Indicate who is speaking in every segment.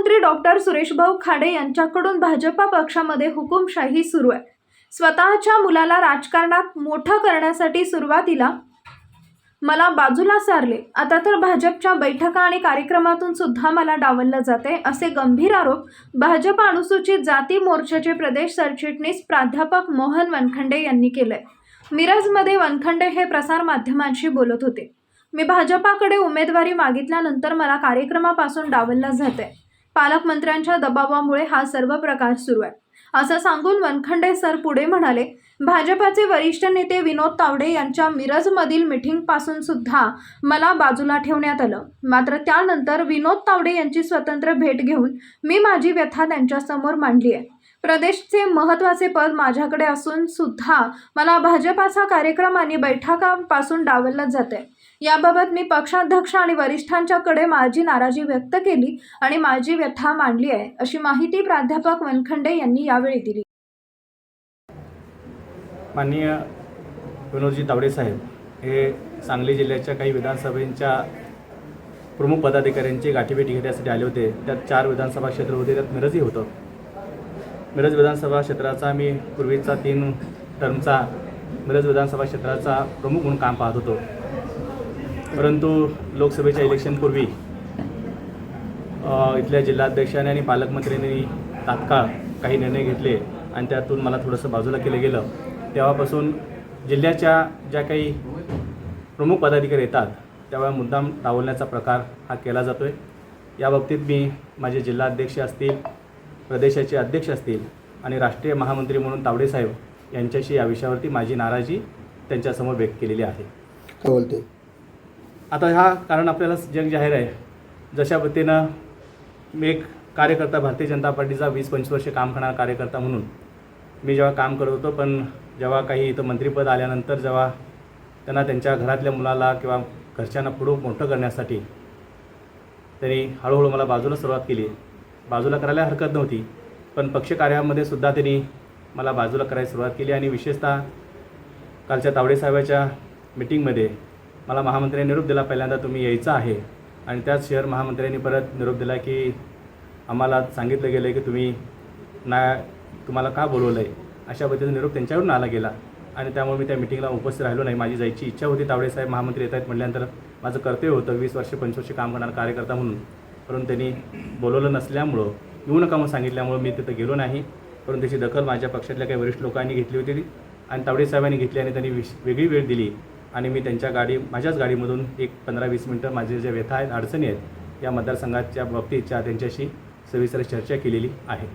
Speaker 1: Doctor Sureshbhau Khade यांच्याकडून भाजपा पक्षामध्ये हुकुमशाही सुरू आहे. स्वतःच्या मुलाला राजकारणात मोठं करण्यासाठी सुरुवातीला मला बाजूला सारले. आता तर भाजपच्या बैठका आणि कार्यक्रमातून सुद्धा मला डावललं जाते असे गंभीर आरोप भाजप अनुसूचित जाती मोर्चाचे प्रदेश सरचिटणीस प्राध्यापक मोहन वनखंडे यांनी केलंय. मिरजमध्ये वनखंडे हे प्रसार माध्यमांशी बोलत होते. मी भाजपाकडे उमेदवारी मागितल्यानंतर मला कार्यक्रमापासून डावललं जाते पालकमंत्र्यांच्या दबावामुळे हा सर्व प्रकार सुरू आहे. असं सांगून वनखंडे सर पुढे म्हणाले भाजपाचे वरिष्ठ नेते विनोद तावडे यांच्या मिरजमधील मिटिंगपासून सुद्धा मला बाजूला ठेवण्यात आलं. मात्र त्यानंतर विनोद तावडे यांची स्वतंत्र भेट घेऊन मी माझी व्यथा त्यांच्यासमोर मांडली आहे. प्रदेशचे महत्त्वाचे पद माझ्याकडे असून सुद्धा मला भाजपाचा कार्यक्रम आणि बैठकांपासून डावललं जाते याबाबत मी पक्षाध्यक्ष आणि वरिष्ठांच्याकडे माझी नाराजी व्यक्त केली आणि माझी व्यथा मांडली आहे अशी माहिती प्राध्यापक वनखंडे यांनी यावेळी दिली.
Speaker 2: माननीय विनोदजी तावडे साहेब हे सांगली जिल्ह्याच्या काही विधानसभेच्या प्रमुख पदाधिकाऱ्यांची गाठीभेटी घेण्यासाठी आले होते. त्यात चार विधानसभा क्षेत्र होते त्यात मिरजही होतं. मिरज विधानसभा क्षेत्राचा मी पूर्वीचा तीन टर्मचा मिरज विधानसभा क्षेत्राचा प्रमुख म्हणून काम पाहत होतो. परंतु लोकसभेच्या इलेक्शनपूर्वी इथल्या जिल्हाध्यक्षाने आणि पालकमंत्र्यांनी तात्काळ काही निर्णय घेतले आणि त्यातून मला थोडंसं बाजूला केलं गेलं. तेव्हापासून जिल्ह्याच्या ज्या काही प्रमुख पदाधिकारी येतात तेव्हा मुद्दाम डावलण्याचा प्रकार हा केला जातो आहे याबाबतीत मी माझे जिल्हाध्यक्ष असतील प्रदेशाचे अध्यक्ष असतील आणि राष्ट्रीय महामंत्री म्हणून तावडे साहेब यांच्याशी या विषयावरती माझी नाराजी त्यांच्यासमोर व्यक्त केलेली आहे.
Speaker 3: बोलते
Speaker 2: आता हा कारण आपल्याला जग जाहीर आहे. जशा पद्धतीनं मी एक कार्यकर्ता भारतीय जनता पार्टीचा वीस पंचवीस वर्ष काम करणारा कार्यकर्ता म्हणून मी जेव्हा काम करत होतो पण जेव्हा काही इथं मंत्रिपद आल्यानंतर जेव्हा त्यांना त्यांच्या घरातल्या मुलाला किंवा घरच्यांना पुढं मोठं करण्यासाठी त्यांनी हळूहळू मला बाजूला सुरुवात केली. बाजूला करायला हरकत नव्हती. पण पक्षकार्यामध्ये सुद्धा त्यांनी मला बाजूला करायला सुरुवात केली आणि विशेषतः कालच्या तावडे साहेबाच्या मिटिंगमध्ये मला महामंत्र्यांनी निरोप दिला. पहिल्यांदा तुम्ही यायचं आहे. आणि त्याच शहर महामंत्र्यांनी परत निरोप दिला की आम्हाला सांगितलं गेलं आहे की तुम्ही ना तुम्हाला का बोलवलं आहे अशा पद्धतीने निरोप त्यांच्याकडून आला गेला. आणि त्यामुळे मी त्या मिटिंगला उपस्थित राहिलो नाही. माझी जायची इच्छा होती. तावडे साहेब महामंत्री येत आहेत म्हटल्यानंतर माझं कर्तव्य होतं वीस वर्ष पंचवीस वर्ष काम करणारा कार्यकर्ता म्हणून. परंतु त्यांनी बोलवलं नसल्यामुळं येऊ नका म्हणून सांगितल्यामुळं मी तिथं गेलो नाही. परंतु त्याची दखल माझ्या पक्षातल्या काही वरिष्ठ लोकांनी घेतली होती. आणि तावडे साहेबांनी घेतली आणि त्यांनी विश वेगळी वेळ दिली. आणि मी त्यांच्या गाडी माझ्याच गाडीमधून एक पंधरा वीस मिनटं माझे ज्या व्यथा आहेत अडचणी आहेत या मतदारसंघाच्या बाबतीतच्या त्यांच्याशी सविस्तर चर्चा केलेली आहे.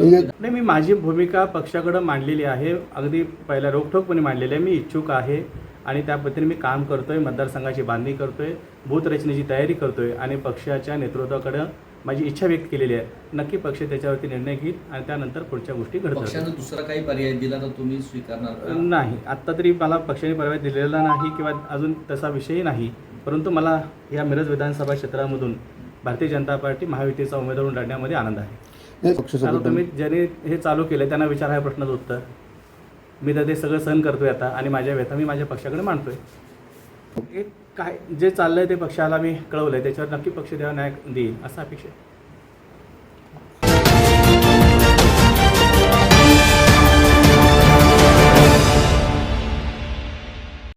Speaker 2: नाही मी माझी भूमिका पक्षाकडं मांडलेली आहे. अगदी पहिल्या रोखठोकपणे मांडलेली आहे. मी इच्छुक आहे आणि त्या पद्धतीने मी काम करतोय मतदारसंघाची बांधणी करतोय बूथरचनेची तयारी करतोय आणि पक्षाच्या नेतृत्वाकडं माझी इच्छा व्यक्त केलेली आहे. नक्की पक्ष त्याच्यावरती निर्णय घेईल आणि त्यानंतर पुढच्या गोष्टी घडत राहतील.
Speaker 4: पक्षानं दुसरा काही पर्याय दिला तर तुम्ही स्वीकारणार?
Speaker 2: नाही. आत्ता तरी मला पक्षाने पर्याय दिलेला नाही किंवा अजून तसा विषयही नाही. परंतु मला या मिरज विधानसभा क्षेत्रामधून भारतीय जनता पार्टी महायुतीचा उमेदवार म्हणून लढण्यामध्ये आनंद आहे. तुम्ही ज्याने हे चालू केलं त्यांना विचार आहे प्रश्नाचं उत्तर. मी तर ते सगळं सहन करतोय आता आणि माझ्या व्यथा मी माझ्या पक्षाकडे मांडतोय. एक काय जे चाललंय ते पक्षाला मी कळवलंय त्याच्यावर नक्की पक्ष द्यावा न्याय देईल असा अपेक्षा आहे.